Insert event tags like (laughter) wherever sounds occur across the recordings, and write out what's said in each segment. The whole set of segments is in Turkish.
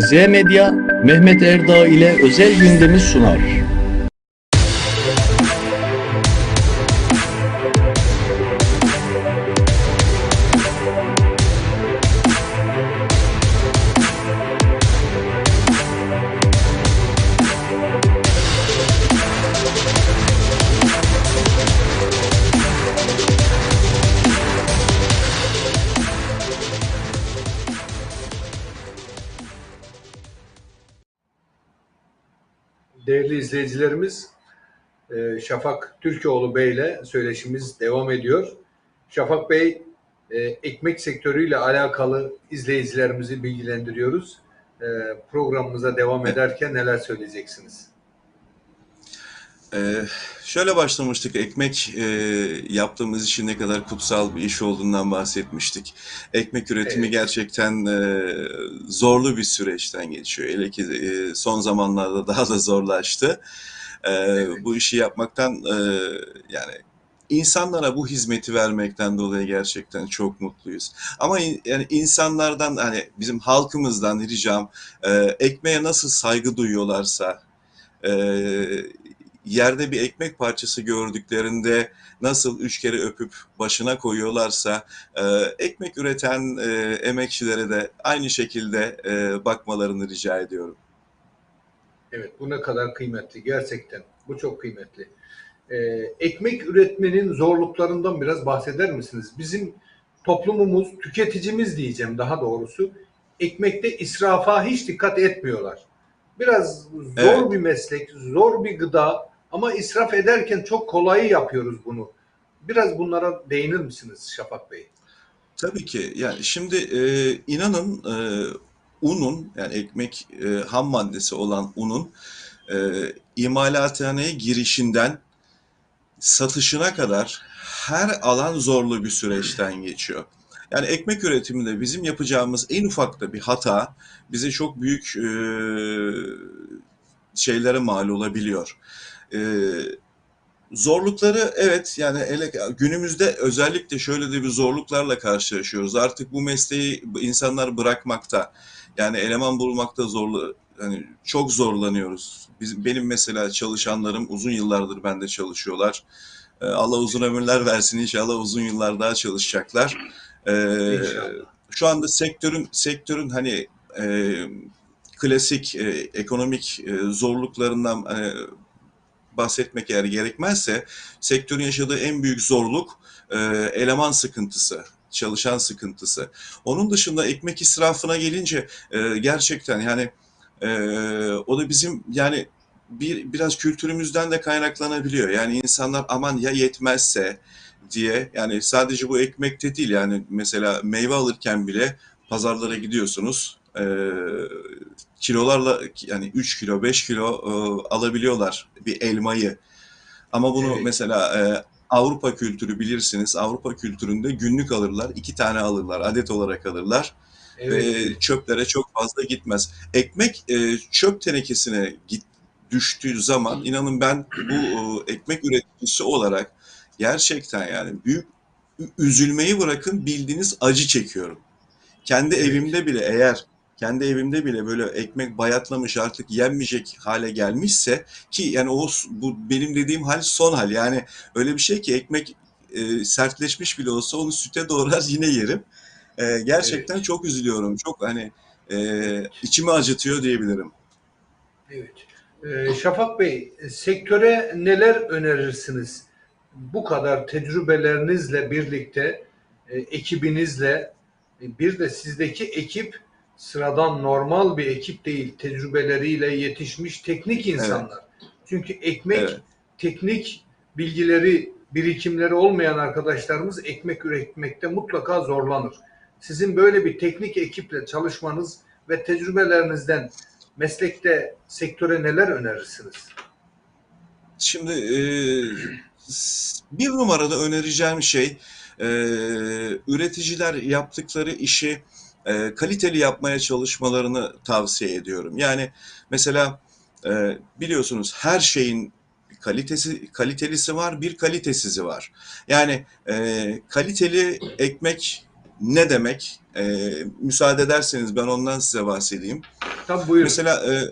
Z Medya, Mehmet Erdağ ile özel gündemi sunar. Değerli izleyicilerimiz, e, Şafak Türkoğlu Bey ile söyleşimiz devam ediyor. Şafak Bey, e, ekmek sektörüyle alakalı izleyicilerimizi bilgilendiriyoruz. E, Programımıza devam ederken neler söyleyeceksiniz? Ee, şöyle başlamıştık. Ekmek e, yaptığımız işin ne kadar kutsal bir iş olduğundan bahsetmiştik. Ekmek üretimi Evet. gerçekten e, zorlu bir süreçten geçiyor. Hele ki e, son zamanlarda daha da zorlaştı. E, Evet. Bu işi yapmaktan e, yani insanlara bu hizmeti vermekten dolayı gerçekten çok mutluyuz. Ama in- yani insanlardan hani bizim halkımızdan ricam e, ekmeğe nasıl saygı duyuyorlarsa e, yerde bir ekmek parçası gördüklerinde nasıl üç kere öpüp başına koyuyorlarsa e, ekmek üreten e, emekçilere de aynı şekilde e, bakmalarını rica ediyorum. Evet, bu ne kadar kıymetli gerçekten. Bu çok kıymetli. E, ekmek üretmenin zorluklarından biraz bahseder misiniz? Bizim toplumumuz, tüketicimiz diyeceğim daha doğrusu, ekmekte israfa hiç dikkat etmiyorlar. Biraz zor Evet. bir meslek, zor bir gıda ama israf ederken çok kolayı yapıyoruz bunu. Biraz bunlara değinir misiniz Şafak Bey? Tabii ki. Yani şimdi e, inanın e, unun yani ekmek e, ham maddesi olan unun e, imalathaneye girişinden satışına kadar her alan zorlu bir süreçten geçiyor. Yani ekmek üretiminde bizim yapacağımız en ufak da bir hata bize çok büyük e, şeylere mal olabiliyor. E, zorlukları evet yani ele, günümüzde özellikle şöyle de bir zorluklarla karşılaşıyoruz. Artık bu mesleği insanlar bırakmakta. Yani eleman bulmakta zorlu hani çok zorlanıyoruz. Biz, benim mesela çalışanlarım uzun yıllardır bende çalışıyorlar. Ee, Allah uzun ömürler versin inşallah uzun yıllar daha çalışacaklar. Ee, İnşallah. şu anda sektörün sektörün hani e, klasik e, ekonomik e, zorluklarından e, bahsetmek eğer gerekmezse sektörün yaşadığı en büyük zorluk e, eleman sıkıntısı, çalışan sıkıntısı. Onun dışında ekmek israfına gelince e, gerçekten yani e, o da bizim yani bir biraz kültürümüzden de kaynaklanabiliyor. Yani insanlar aman ya yetmezse diye yani sadece bu ekmekte değil yani mesela meyve alırken bile pazarlara gidiyorsunuz. E, kilolarla yani 3 kilo 5 kilo e, alabiliyorlar bir elmayı. Ama bunu Evet. mesela e, Avrupa kültürü bilirsiniz. Avrupa kültüründe günlük alırlar. iki tane alırlar. Adet olarak alırlar. Evet. Ve çöplere çok fazla gitmez. Ekmek e, çöp tenekesine git, düştüğü zaman inanın ben bu e, ekmek üreticisi olarak gerçekten yani büyük üzülmeyi bırakın bildiğiniz acı çekiyorum. Kendi Evet. evimde bile eğer kendi evimde bile böyle ekmek bayatlamış artık yenmeyecek hale gelmişse ki yani o bu benim dediğim hal son hal yani öyle bir şey ki ekmek e, sertleşmiş bile olsa onu süte doğrar yine yerim. E, gerçekten Evet. çok üzülüyorum. Çok hani e, içimi acıtıyor diyebilirim. Evet. Ee, Şafak Bey, sektöre neler önerirsiniz? Bu kadar tecrübelerinizle birlikte, e, ekibinizle, e, bir de sizdeki ekip sıradan normal bir ekip değil, tecrübeleriyle yetişmiş teknik insanlar. Çünkü ekmek, Evet. teknik bilgileri, birikimleri olmayan arkadaşlarımız ekmek üretmekte mutlaka zorlanır. Sizin böyle bir teknik ekiple çalışmanız ve tecrübelerinizden meslekte sektöre neler önerirsiniz? Şimdi e, bir numarada önereceğim şey e, üreticiler yaptıkları işi e, kaliteli yapmaya çalışmalarını tavsiye ediyorum. Yani mesela e, biliyorsunuz her şeyin kalitesi kalitelisi var, bir kalitesizi var. Yani e, kaliteli ekmek ne demek? E, müsaade ederseniz ben ondan size bahsedeyim. Tabii buyurun. Mesela e,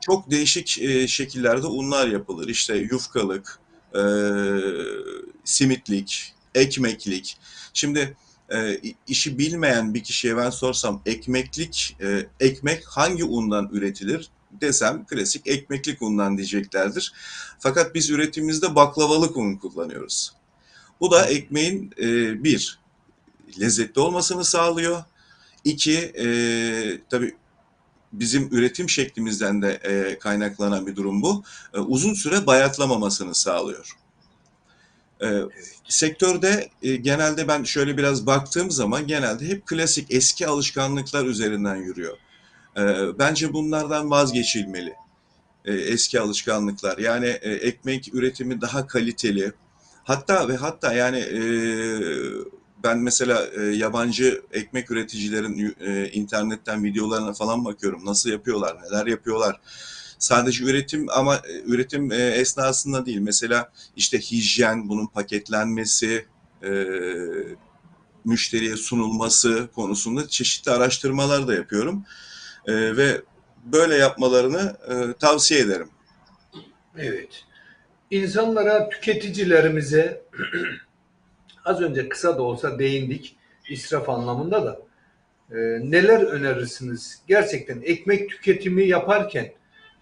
çok değişik e, şekillerde unlar yapılır. İşte yufkalık, e, simitlik, ekmeklik. Şimdi e, işi bilmeyen bir kişiye ben sorsam ekmeklik, e, ekmek hangi undan üretilir desem klasik ekmeklik undan diyeceklerdir. Fakat biz üretimimizde baklavalık un kullanıyoruz. Bu da ekmeğin e, bir, lezzetli olmasını sağlıyor. İki, e, tabii bizim üretim şeklimizden de e, kaynaklanan bir durum bu. E, uzun süre bayatlamamasını sağlıyor. E, sektörde e, genelde ben şöyle biraz baktığım zaman genelde hep klasik eski alışkanlıklar üzerinden yürüyor. E, bence bunlardan vazgeçilmeli. E, eski alışkanlıklar yani e, ekmek üretimi daha kaliteli. Hatta ve hatta yani e, ben mesela e, yabancı ekmek üreticilerin e, internetten videolarına falan bakıyorum. Nasıl yapıyorlar, neler yapıyorlar. Sadece üretim ama e, üretim e, esnasında değil. Mesela işte hijyen, bunun paketlenmesi, e, müşteriye sunulması konusunda çeşitli araştırmalar da yapıyorum. E, ve böyle yapmalarını e, tavsiye ederim. Evet. İnsanlara, tüketicilerimize (clears throat) az önce kısa da olsa değindik israf anlamında da. Ee, neler önerirsiniz? Gerçekten ekmek tüketimi yaparken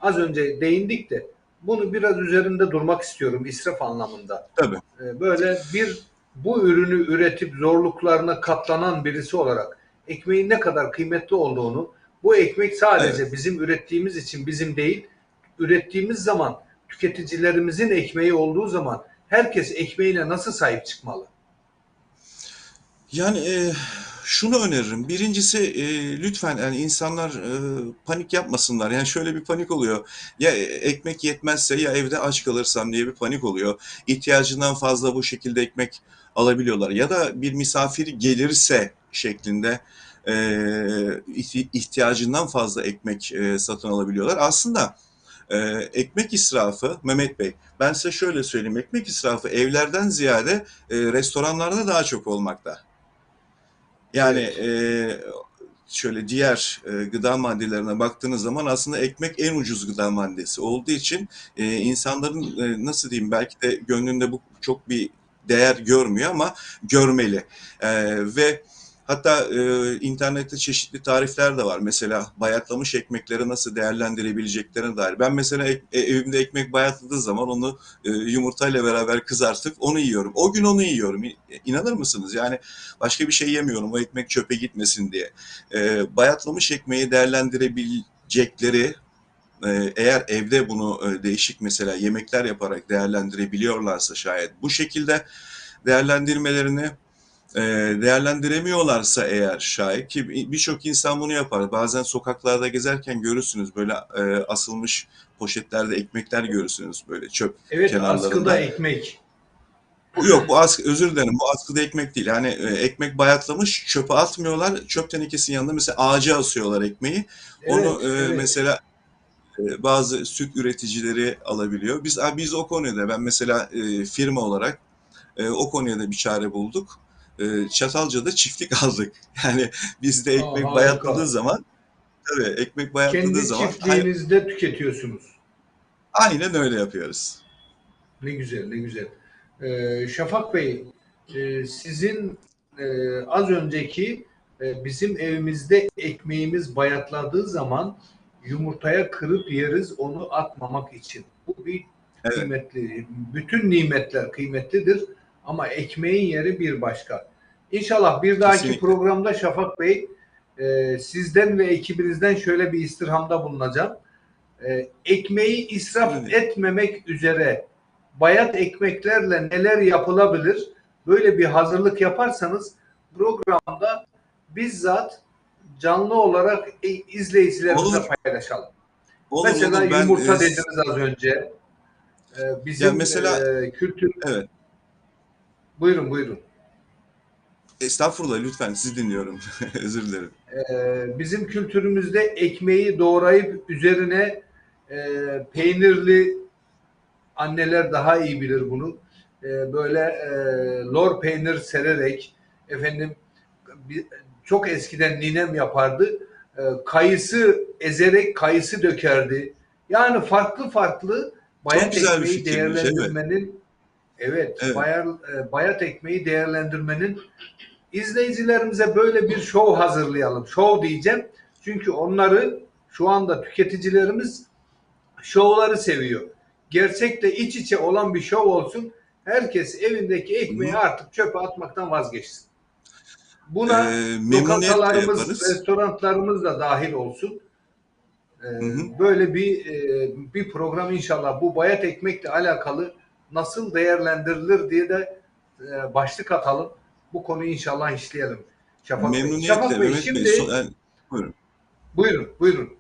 az önce değindik de bunu biraz üzerinde durmak istiyorum israf anlamında. Tabii. Ee, böyle bir bu ürünü üretip zorluklarına katlanan birisi olarak ekmeğin ne kadar kıymetli olduğunu bu ekmek sadece bizim ürettiğimiz için bizim değil ürettiğimiz zaman tüketicilerimizin ekmeği olduğu zaman herkes ekmeğine nasıl sahip çıkmalı? Yani e, şunu öneririm. Birincisi e, lütfen yani insanlar e, panik yapmasınlar. Yani şöyle bir panik oluyor. Ya ekmek yetmezse ya evde aç kalırsam diye bir panik oluyor. İhtiyacından fazla bu şekilde ekmek alabiliyorlar. Ya da bir misafir gelirse şeklinde e, ihti- ihtiyacından fazla ekmek e, satın alabiliyorlar. Aslında e, ekmek israfı Mehmet Bey ben size şöyle söyleyeyim. Ekmek israfı evlerden ziyade e, restoranlarda daha çok olmakta. Yani e, şöyle diğer e, gıda maddelerine baktığınız zaman aslında ekmek en ucuz gıda maddesi olduğu için e, insanların e, nasıl diyeyim belki de gönlünde bu çok bir değer görmüyor ama görmeli. E, ve hatta e, internette çeşitli tarifler de var. Mesela bayatlamış ekmekleri nasıl değerlendirebileceklerine dair. Ben mesela ek- e, evimde ekmek bayatladığı zaman onu e, yumurtayla beraber kızartıp onu yiyorum. O gün onu yiyorum. İ- İnanır mısınız? Yani başka bir şey yemiyorum o ekmek çöpe gitmesin diye. E, bayatlamış ekmeği değerlendirebilecekleri e, eğer evde bunu e, değişik mesela yemekler yaparak değerlendirebiliyorlarsa şayet bu şekilde değerlendirmelerini e, değerlendiremiyorlarsa eğer şayet ki birçok insan bunu yapar. Bazen sokaklarda gezerken görürsünüz böyle e, asılmış poşetlerde ekmekler görürsünüz böyle çöp Evet Kenarlarında. askıda ekmek. Yok bu askı özür dilerim bu askıda ekmek değil. Yani e, ekmek bayatlamış çöpe atmıyorlar. Çöp tenekesinin yanında mesela ağaca asıyorlar ekmeği. Onu Evet, e, evet. mesela e, bazı süt üreticileri alabiliyor. Biz biz o konuda ben mesela e, firma olarak e, o konuya da bir çare bulduk. E, Çatalca'da çiftlik (laughs) aldık. Yani bizde ekmek bayatladığı zaman tabii ekmek bayatladığı Kendi zaman çiftliğinizde tüketiyorsunuz. aynen öyle yapıyoruz. Ne güzel, ne güzel. Ee, Şafak Bey, e, sizin e, az önceki e, bizim evimizde ekmeğimiz bayatladığı zaman yumurtaya kırıp yeriz onu atmamak için. Bu bir Evet. kıymetli. Bütün nimetler kıymetlidir ama ekmeğin yeri bir başka. İnşallah bir dahaki Kesinlikle. programda Şafak Bey e, sizden ve ekibinizden şöyle bir istirhamda bulunacağım. E, ekmeği israf Evet. etmemek üzere bayat ekmeklerle neler yapılabilir? Böyle bir hazırlık yaparsanız programda bizzat canlı olarak e, izleyicilerimize Olur. paylaşalım. Olur, mesela olur. Ben, yumurta e, dediniz az önce. Ee, bizim Ya mesela- e, kültür... Evet. Buyurun buyurun. Estağfurullah lütfen sizi dinliyorum. (laughs) Özür dilerim. Ee, bizim kültürümüzde ekmeği doğrayıp üzerine e, peynirli anneler daha iyi bilir bunu. E, böyle e, lor peynir sererek efendim bir- çok eskiden ninem yapardı. e, kayısı ezerek kayısı dökerdi. Yani farklı farklı bayat ekmeği fikirmiş, değerlendirmenin evet, Evet. bayar, e, bayat ekmeği değerlendirmenin izleyicilerimize böyle bir şov hazırlayalım. Şov diyeceğim. Çünkü onları şu anda tüketicilerimiz şovları seviyor. Gerçekle iç içe olan bir şov olsun. Herkes evindeki ekmeği Hı. artık çöpe atmaktan vazgeçsin. Buna Ee, lokantalarımız, restoranlarımız da dahil olsun. Ee, hı. Böyle bir e, bir program inşallah bu bayat ekmekle alakalı nasıl değerlendirilir diye de e, başlık atalım. Bu konuyu inşallah işleyelim. Şafak Bey. Memnuniyetle Şafak Bey Mehmet şimdi Bey. son- yani, buyurun. buyurun buyurun.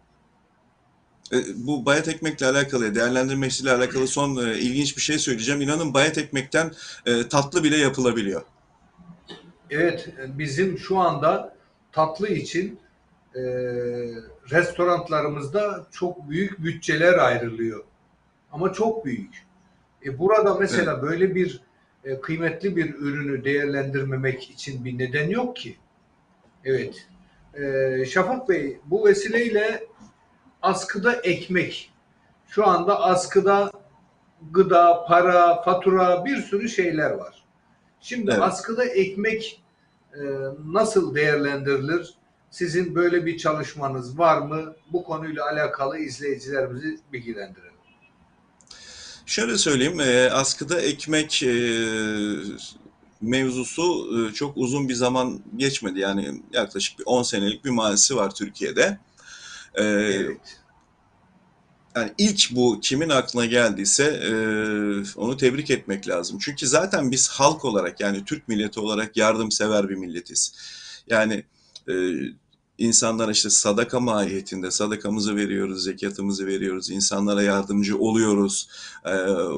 E, Bu bayat ekmekle alakalı, değerlendirmesiyle alakalı son e, ilginç bir şey söyleyeceğim. İnanın bayat ekmekten e, tatlı bile yapılabiliyor. Evet bizim şu anda tatlı için e, restoranlarımızda çok büyük bütçeler ayrılıyor. Ama çok büyük. E, burada mesela böyle bir e, kıymetli bir ürünü değerlendirmemek için bir neden yok ki. Evet. E, Şafak Bey bu vesileyle askıda ekmek. Şu anda askıda gıda, para, fatura bir sürü şeyler var. Şimdi Evet. askıda ekmek e, nasıl değerlendirilir? Sizin böyle bir çalışmanız var mı? Bu konuyla alakalı izleyicilerimizi bilgilendirelim. Şöyle söyleyeyim, e, askıda ekmek e, mevzusu e, çok uzun bir zaman geçmedi. Yani yaklaşık bir 10 senelik bir mazisi var Türkiye'de. E, Evet. Yani ilk bu kimin aklına geldiyse e, onu tebrik etmek lazım. Çünkü zaten biz halk olarak yani Türk milleti olarak yardımsever bir milletiz. Yani e, insanlara işte sadaka mahiyetinde sadakamızı veriyoruz, zekatımızı veriyoruz, insanlara yardımcı oluyoruz. E,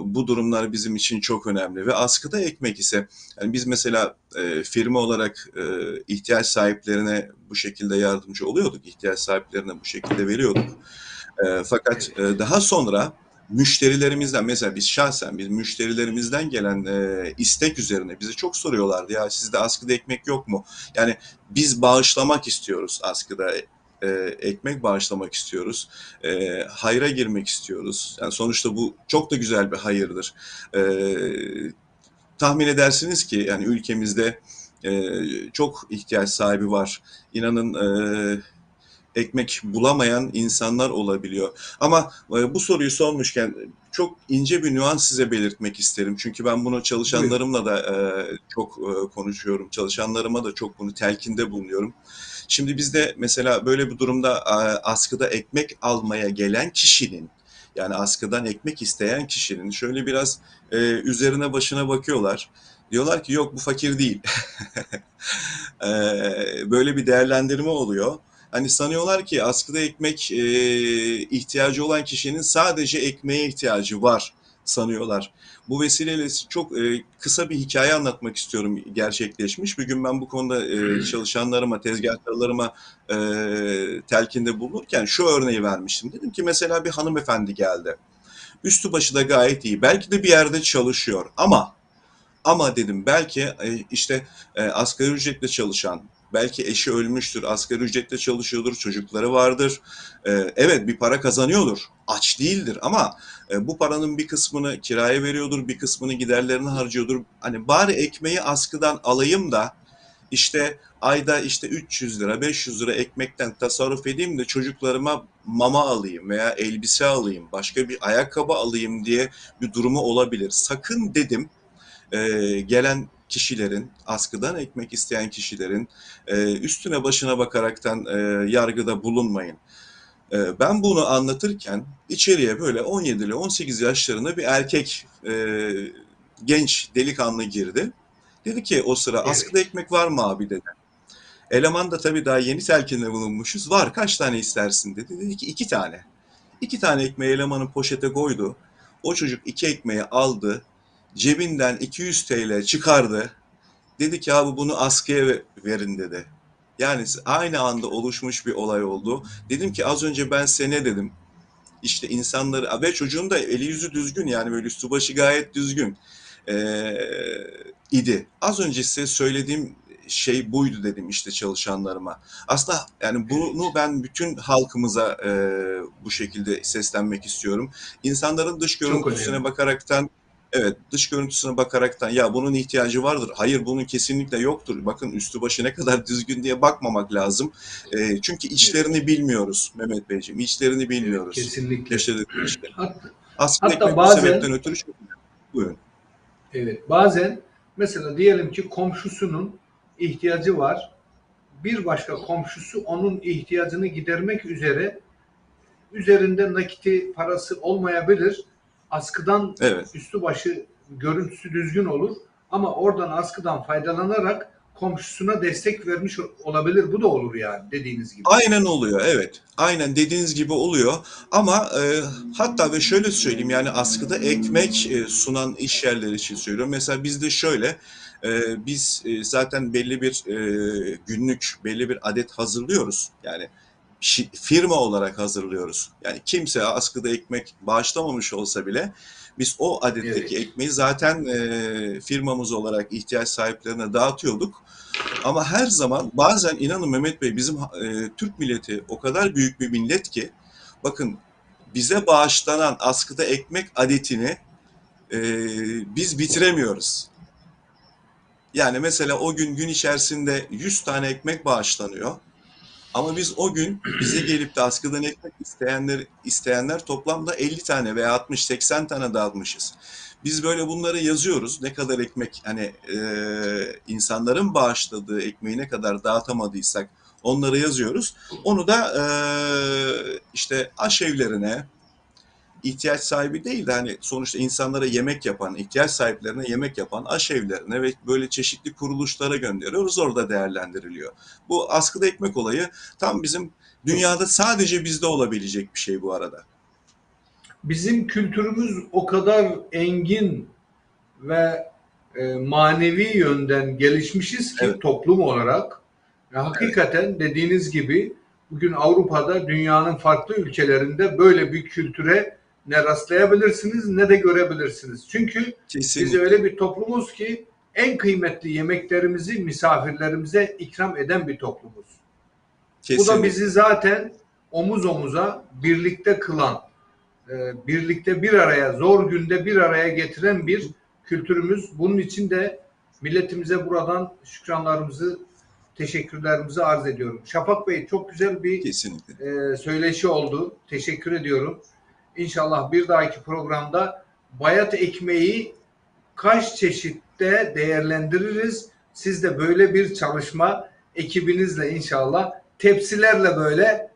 bu durumlar bizim için çok önemli ve askıda ekmek ise yani biz mesela e, firma olarak e, ihtiyaç sahiplerine bu şekilde yardımcı oluyorduk, ihtiyaç sahiplerine bu şekilde veriyorduk. E, fakat e, daha sonra müşterilerimizden mesela biz şahsen biz müşterilerimizden gelen e, istek üzerine bize çok soruyorlardı ya sizde askıda ekmek yok mu? Yani biz bağışlamak istiyoruz askıda e, ekmek bağışlamak istiyoruz. E, hayra girmek istiyoruz. Yani sonuçta bu çok da güzel bir hayırdır. E, tahmin edersiniz ki yani ülkemizde e, çok ihtiyaç sahibi var. İnanın e, ekmek bulamayan insanlar olabiliyor. Ama e, bu soruyu sormuşken çok ince bir nüans size belirtmek isterim. Çünkü ben bunu çalışanlarımla da e, çok e, konuşuyorum. Çalışanlarıma da çok bunu telkinde bulunuyorum. Şimdi bizde mesela böyle bir durumda askıda ekmek almaya gelen kişinin yani askıdan ekmek isteyen kişinin şöyle biraz üzerine başına bakıyorlar. Diyorlar ki yok bu fakir değil. (laughs) Böyle bir değerlendirme oluyor. Hani sanıyorlar ki askıda ekmek e, ihtiyacı olan kişinin sadece ekmeğe ihtiyacı var sanıyorlar. Bu vesileyle çok e, kısa bir hikaye anlatmak istiyorum gerçekleşmiş. Bir gün ben bu konuda e, çalışanlarıma, tezgahlarıma e, telkinde bulunurken şu örneği vermiştim. Dedim ki mesela bir hanımefendi geldi. Üstü başı da gayet iyi. Belki de bir yerde çalışıyor ama ama dedim belki e, işte e, asgari ücretle çalışan, belki eşi ölmüştür, asgari ücretle çalışıyordur, çocukları vardır. E, evet bir para kazanıyordur, aç değildir ama e, bu paranın bir kısmını kiraya veriyordur, bir kısmını giderlerine harcıyordur. Hani bari ekmeği askıdan alayım da işte ayda işte 300 lira, 500 lira ekmekten tasarruf edeyim de çocuklarıma mama alayım veya elbise alayım, başka bir ayakkabı alayım diye bir durumu olabilir. Sakın dedim e, gelen kişilerin, askıdan ekmek isteyen kişilerin e, üstüne başına bakaraktan e, yargıda bulunmayın. E, ben bunu anlatırken içeriye böyle 17 ile 18 yaşlarında bir erkek e, genç delikanlı girdi. Dedi ki o sıra Evet. askıda ekmek var mı abi dedi. Eleman da tabii daha yeni telkinde bulunmuşuz. Var kaç tane istersin dedi. Dedi ki iki tane. İki tane ekmeği elemanın poşete koydu. O çocuk iki ekmeği aldı. Cebinden 200 TL çıkardı. Dedi ki abi bunu askıya ve- verin dedi. Yani aynı anda oluşmuş bir olay oldu. Dedim ki az önce ben size ne dedim? İşte insanları ve çocuğun da eli yüzü düzgün yani böyle üstü başı gayet düzgün ee, idi. Az önce size söylediğim şey buydu dedim işte çalışanlarıma. Aslında yani bunu ben bütün halkımıza e, bu şekilde seslenmek istiyorum. İnsanların dış görüntüsüne bakaraktan Evet, dış görüntüsüne bakaraktan ya bunun ihtiyacı vardır. Hayır bunun kesinlikle yoktur. Bakın üstü başı ne kadar (laughs) düzgün diye bakmamak lazım. E, çünkü içlerini bilmiyoruz Mehmet Beyciğim. İçlerini bilmiyoruz. Kesinlikle. Yaşadıkları işleri. Hatta, Aslında Hatta bazen- sebepten ötürü çok Buyurun. Evet, bazen mesela diyelim ki komşusunun ihtiyacı var. Bir başka komşusu onun ihtiyacını gidermek üzere üzerinde nakiti parası olmayabilir. Askıdan Evet. üstü başı görüntüsü düzgün olur ama oradan askıdan faydalanarak komşusuna destek vermiş olabilir. Bu da olur yani dediğiniz gibi. Aynen oluyor evet. Aynen dediğiniz gibi oluyor. Ama e, hatta ve şöyle söyleyeyim yani askıda ekmek e, sunan iş yerleri için söylüyorum. Mesela bizde şöyle e, biz e, zaten belli bir e, günlük belli bir adet hazırlıyoruz. Yani firma olarak hazırlıyoruz. Yani kimse askıda ekmek bağışlamamış olsa bile biz o adetteki Evet. ekmeği zaten e, firmamız olarak ihtiyaç sahiplerine dağıtıyorduk. Ama her zaman bazen inanın Mehmet Bey bizim e, Türk milleti o kadar büyük bir millet ki bakın bize bağışlanan askıda ekmek adetini e, biz bitiremiyoruz. Yani mesela o gün gün içerisinde 100 tane ekmek bağışlanıyor. Ama biz o gün bize gelip de askıdan ekmek isteyenler isteyenler toplamda 50 tane veya 60-80 tane dağıtmışız. Biz böyle bunları yazıyoruz. Ne kadar ekmek hani e, insanların bağışladığı ekmeği ne kadar dağıtamadıysak onları yazıyoruz. Onu da e, işte aşevlerine ihtiyaç sahibi değil de hani sonuçta insanlara yemek yapan, ihtiyaç sahiplerine yemek yapan aşevlerine ve böyle çeşitli kuruluşlara gönderiyoruz. Orada değerlendiriliyor. Bu askıda ekmek olayı tam bizim dünyada sadece bizde olabilecek bir şey bu arada. Bizim kültürümüz o kadar engin ve e, manevi yönden gelişmişiz ki Evet. toplum olarak. Ve hakikaten dediğiniz gibi bugün Avrupa'da dünyanın farklı ülkelerinde böyle bir kültüre ne rastlayabilirsiniz ne de görebilirsiniz. Çünkü biz Kesinlikle. öyle bir toplumuz ki en kıymetli yemeklerimizi misafirlerimize ikram eden bir toplumuz. Bu kesinlikle. da bizi zaten omuz omuza birlikte kılan, e, birlikte bir araya, zor günde bir araya getiren bir kültürümüz. Bunun için de milletimize buradan şükranlarımızı, teşekkürlerimizi arz ediyorum. Şafak Bey çok güzel bir Kesinlikle. e, söyleşi oldu. Teşekkür ediyorum. İnşallah bir dahaki programda bayat ekmeği kaç çeşitte değerlendiririz. Siz de böyle bir çalışma ekibinizle inşallah tepsilerle böyle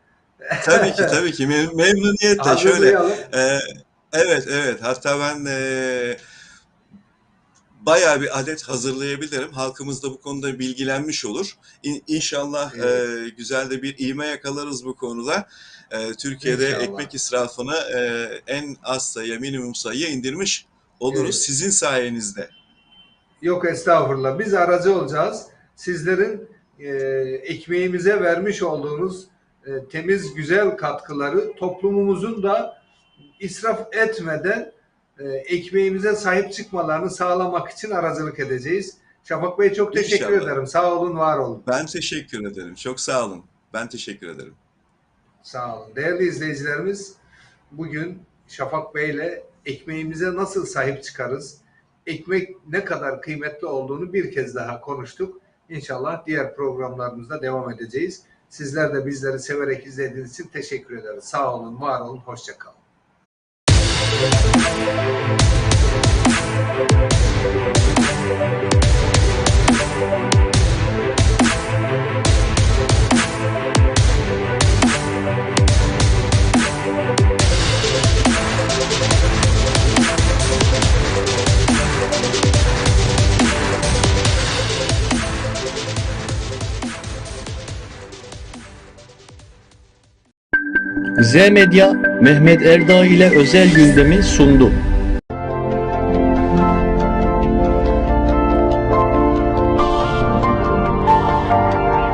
Tabii ki tabii ki Mem- memnuniyetle şöyle. Ee, evet evet hatta ben e, bayağı bir adet hazırlayabilirim. Halkımız da bu konuda bilgilenmiş olur. İn- İnşallah e, güzel de bir ivme yakalarız bu konuda. E, Türkiye'de İnşallah. ekmek israfını e, en az sayıya minimum sayıya indirmiş oluruz Evet. sizin sayenizde. Yok estağfurullah. Biz aracı olacağız. Sizlerin e, ekmeğimize vermiş olduğunuz e, temiz güzel katkıları toplumumuzun da israf etmeden e, ekmeğimize sahip çıkmalarını sağlamak için aracılık edeceğiz. Şafak Bey çok teşekkür İnşallah. ederim. Sağ olun, var olun. Ben teşekkür ederim. Çok sağ olun. Ben teşekkür ederim. Sağ olun. Değerli izleyicilerimiz, bugün Şafak Bey ile ekmeğimize nasıl sahip çıkarız? Ekmek ne kadar kıymetli olduğunu bir kez daha konuştuk. İnşallah diğer programlarımızda devam edeceğiz. Sizler de bizleri severek izlediğiniz için teşekkür ederiz. Sağ olun, var olun, hoşça Z Medya Mehmet Erdağ ile özel gündemi sundu.